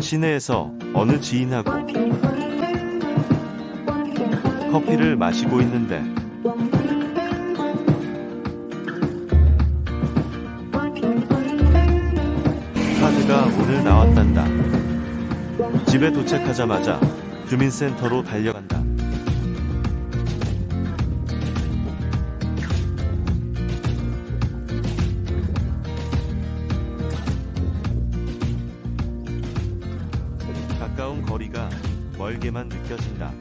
시내에서 어느 지인하고 커피를 마시고 있는데 카드가 오늘 나왔단다. 집에 도착하자마자 주민센터로 달려간다. 가까운 거리가 멀게만 느껴진다.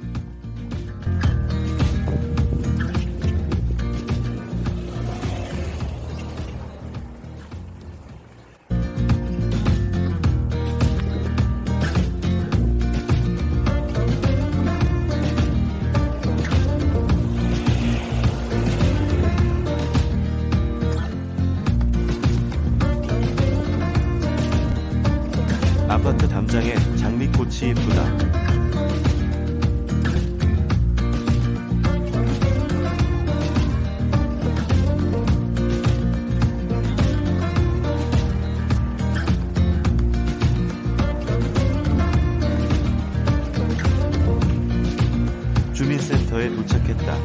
아파트 담장에 장미꽃이 이쁘다. 주민센터에 도착했다.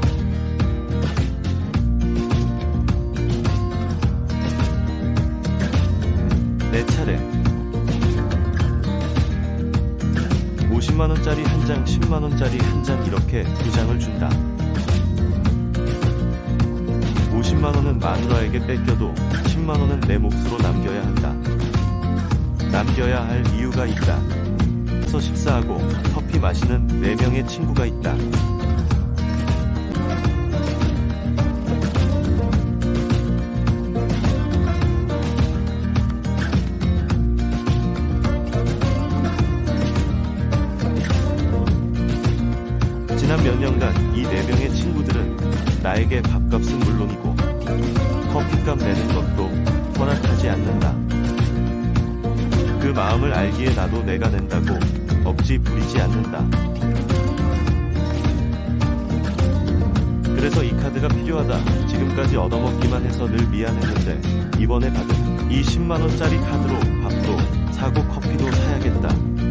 내 차례. 50만원짜리 한 장, 10만원짜리 한 장 이렇게 두 장을 준다. 50만원은 마누라에게 뺏겨도 10만원은 내 몫으로 남겨야 한다. 남겨야 할 이유가 있다. 서 식사하고 커피 마시는 4명의 친구가 있다. 지난 몇 년간 이 네 명의 친구들은 나에게 밥값은 물론이고 커피값 내는 것도 허락하지 않는다. 그 마음을 알기에 나도 내가 낸다고 억지 부리지 않는다. 그래서 이 카드가 필요하다. 지금까지 얻어먹기만 해서 늘 미안했는데 이번에 받은 이 10만원짜리 카드로 밥도 사고 커피도 사야겠다.